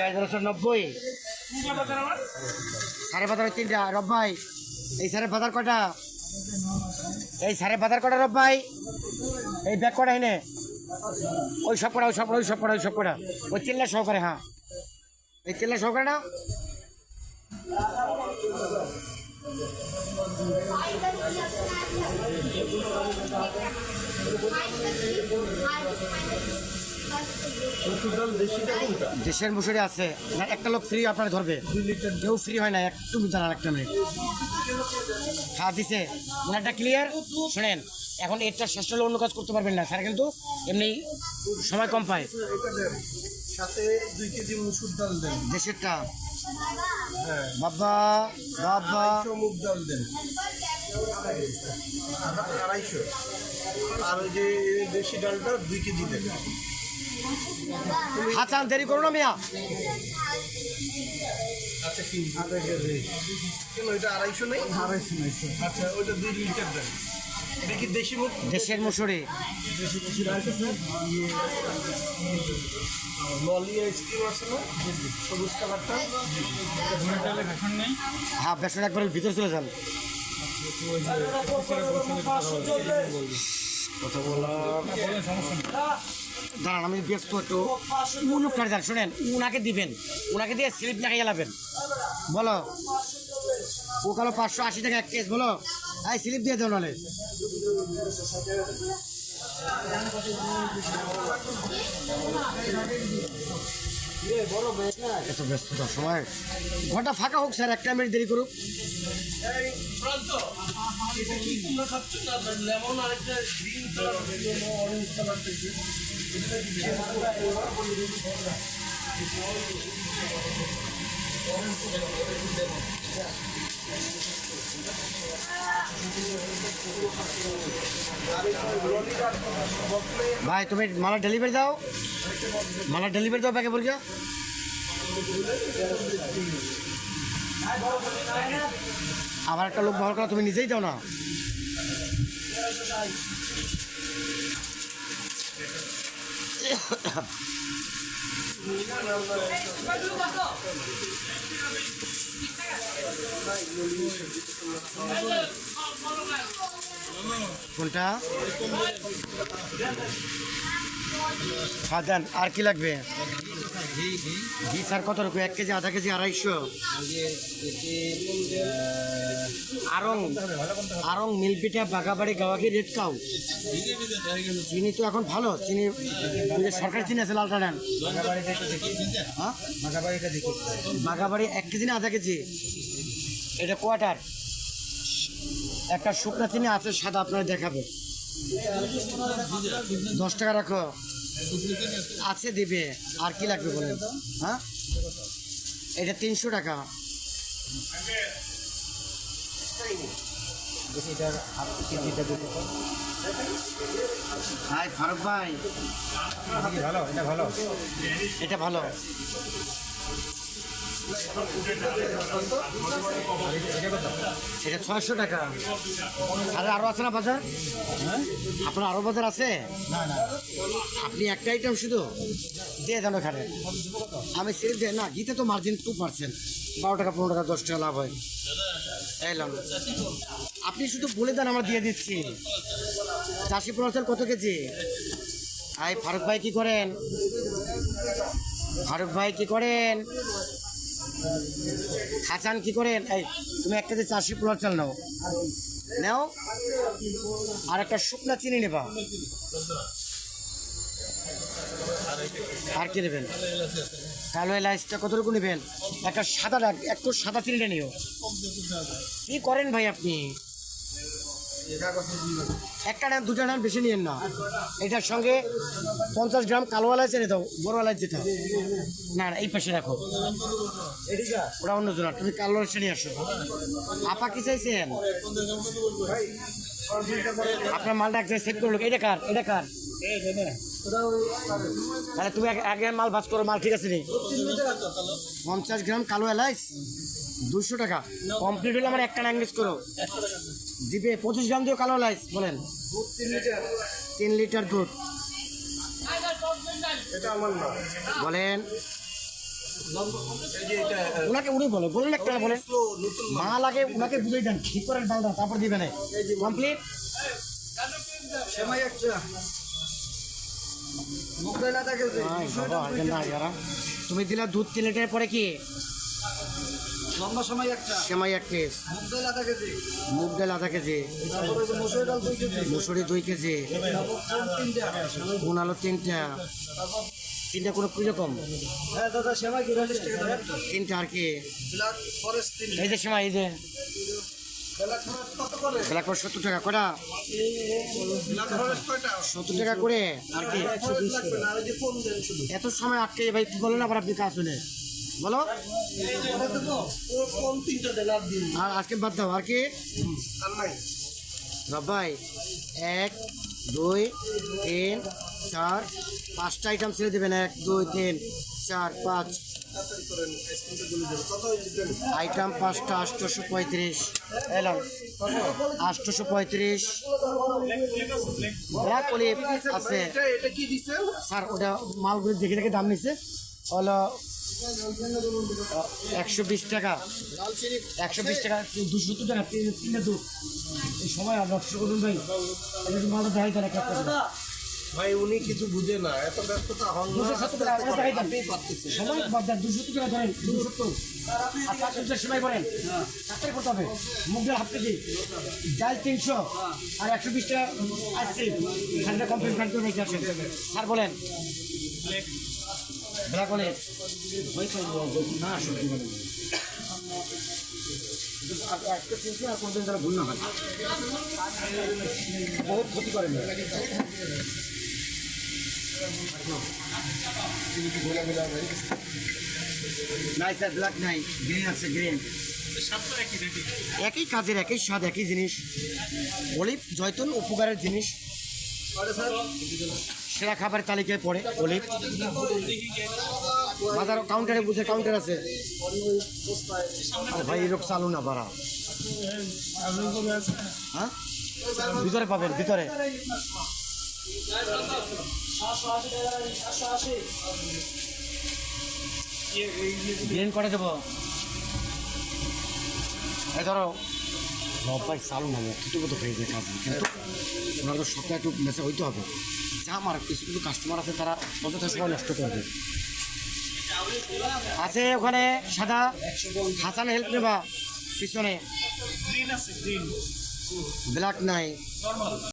এগারোশো নব্বই। সাড়ে বাজার তিনটা রব ভাই এই সাড়ে বাজার কটা এই সাড়ে বাজার কটা রব ভাই এই ব্যাগ কটা এনে ওই সব কটা ওই সব কটা ওই সব কটা ওই সব কটা ওই চিল্লা সহকারে হ্যাঁ। এই চিল্লা সহকারে না দেশের মুসুরি আছে। না একটা লোক ফ্রি আপনার ধরবে। কেউ ফ্রি হয় না একটু দাঁড়ান একটা মিনিট হ্যাঁ দিছে। ওনারটা ক্লিয়ার শোনেন এখন এরটা শেষ হলে অন্য কাজ করতে পারবেন না। স্যার কিন্তু এমনি সময় কম পায়। সাথে দুই কেজি মুসুর ডাল দেন। দেশেরটা? হ্যাঁ। বাবা বাবা। মুগ ডাল দেন। আড়াইশো। আর ওই যে দেশি ডালটা দুই কেজি দেন। হাসান দেরি করো না মিয়া। দেশের কালারটা হ্যাঁ বেসন একবার ভিতরে চলে যান। কথা বললাম দাঁড়ান, আমি ব্যস্ত একটু। উনুক যান শোনেন, উনাকে দিবেন। উনাকে দিয়ে স্লিপ নাকি এলাবেন বলো ও কালো পাঁচশো আশি টাকা এক কেস বলো। এই, স্লিপ দিয়ে দেও নাহলে। এত ব্যস্ততার সময়। ঘণ্টা ফাঁকা হোক, স্যার, একটা মিনিট দেরি করুক। ভাই, তুমি মালা ডেলিভারি দাও। মালা ডেলিভারি দাও ব্যাগে বলছো? আবার একটা লোক ব্যবহার করা, তুমি নিজেই দাও না। কোনটা? আর কি লাগবে? ঘি স্যার কত রকম? এক কেজি, আধা কেজি, আড়াইশো? আরং আরং মিলপিঠা বাগাবাড়ি গাওয়াকি রেড কাউ। চিনি তো এখন ভালো, চিনি সরকারি চিনি আছে লালটা নেন। হ্যাঁ? বাগাবাড়ি এক কেজি না আধা কেজি? এটা কোয়াটার একটা শুকনা চিনি আছে, সাদা আপনার দেখাবে। দশ টাকা রাখো। আছে দিবে। আর কি লাগবে বলেন? হ্যাঁ? এটা তিনশো টাকা। হাই ফারুক ভাই। ভালো এটা ভালো। এটা ভালো। এটা ছয়শো টাকা। আরে আরও আছে না বাজার? আপনার আরও বাজার আছে? আপনি একটা আইটেম শুধু দিয়ে দেন ওখানে। আমি সিরিপ দিয়ে না, গীতে তো মার্জিন টু পার্সেন্ট বারো টাকা, পনেরো টাকা, দশ টাকা লাভ হয়। এলাম আপনি শুধু বলে দেন, আমরা দিয়ে দিচ্ছি। চাষি পড়াচ্ছেন কত কেজি? আই, ফারুক ভাই কি করেন? ফারুক ভাই কি করেন? হাসান, কি করে এই, তুমি একটা যে চাষি পোলার চাল নাও। নাও। আর একটা শুকনা চিনি নেবা। আর কি নেবেন? কালো এলাচটা কতটুকু নেবেন? একটা সাদা, একটু সাদা চিনিটা নিও। কি করেন ভাই আপনি? একটা নেন দুটা নেন বেশি নিয়েন না। এটার সঙ্গে পঞ্চাশ গ্রাম কালো এলাচ এনে দাও বড় এলাচ যেটা। না না এই পাশে রাখো। ওটা অন্য জনা তুমি কালো এলাচ নিয়ে আসো। আপা কি চাইছেন? আপনার মালটা এক সেভ করল এটা কার? এটা কার? তাহলে তুমি এক মাল ভাজ করো মাল ঠিক আছে নি? পঞ্চাশ গ্রাম কালো এলাচ দুশো টাকা। কমপ্লিট হলে আমার একটা ল্যাঙ্গুয়েজ করো। দিবে পঁচিশ গ্রাম দিও কালো এলাচ বলেন। তিন লিটার দুধ। বলেন। উনি বলে, বলেন একটা, বলেন। মা লাগে ঠিক করেন তারপর কমপ্লিট? দেয় তুমি দিলা দুধ তিন লিটার পরে কি? লম্বা সময় একটা? সেমাই এক পিস দেয় না থাকে যে মুগ ডাল আধা কেজি। মসুরি ডাল দুই কেজি। মুসুরি দুই কেজি। কোন আলু তিনটা। তিনটা। কোনো কীরকম হ্যাঁ দাদা সেমাই বিরাল্লিশ টাকা তিনটা আর কি? ব্ল্যাক ফরেস্ট এই যে সেমাই এই যে। ব্ল্যাক ফরেস্ট করে? সত্তর টাকা কটা? সত্তর টাকা করে আর কি? এত সময় আটকে ভাই কি বলেন আবার আপনি কাজ শুনে? বলো। আর আজকে বাদ দাও আর কি? ভাই এক দুই তিন চার পাঁচটা আইটেম ছেড়ে দেবেন এক দুই তিন চার পাঁচ। আইটেম পাঁচটা আটশোশো পঁয়ত্রিশ। এলাম। আটশোশো পঁয়ত্রিশ। ব্ল্যাক অলিভ আছে। স্যার ওটা মালগুলো দেখে দেখে দাম নিচ্ছে হলো একশো বিশ টাকা। একশো বিশ টাকা দুশো সত্তর টাকা তিন- তিনটে দুধ। এই সময় আর নষ্ট করুন ভাই। দেন একটা উনি কিছু বুঝে না। এত ব্যস্ততা হন দুশো টাকা সময় বাদ দেন দুশো সত্তর টাকা ধরেন দুশো সত্তর। আর পাঁচশো টাকা সময় করেন। চারটাই করতে হবে। মুগ ডাল হাফ কেজি ডাল তিনশো আর একশো বিশ টাকা করে আসেন। বলেন বলে ওই না আর কোনদিন তারা ভুল না হয় বহুত ক্ষতি নাই ব্ল্যাক নাই গ্রিন আছে গ্রিন একই কাজের একই স্বাদ, একই জিনিস। অলিভ জয়তুন, উপকারের জিনিস। সেরা খাবারের তালিকায় পড়ে অলিভ বাজার কাউন্টারে বুঝে কাউন্টার আছে। ভাই এরকম চালু না, বাড়া। হ্যাঁ? ভিতরে পাবেন, ভিতরে। গ্রিন করে দেবো। এই ধরো। রব্বাই চালু না কত মতো হয়ে যায় কাজ। কিন্তু ওনার তো সপ্তাহে একটু মেসে হইতে হবে। যা আমার কিছু কিছু কাস্টমার আছে তারা অযথা সময় নষ্ট করবে আছে ওখানে সাদা হাসান হেল্প নেবা পিছনে। ব্ল্যাক নাই।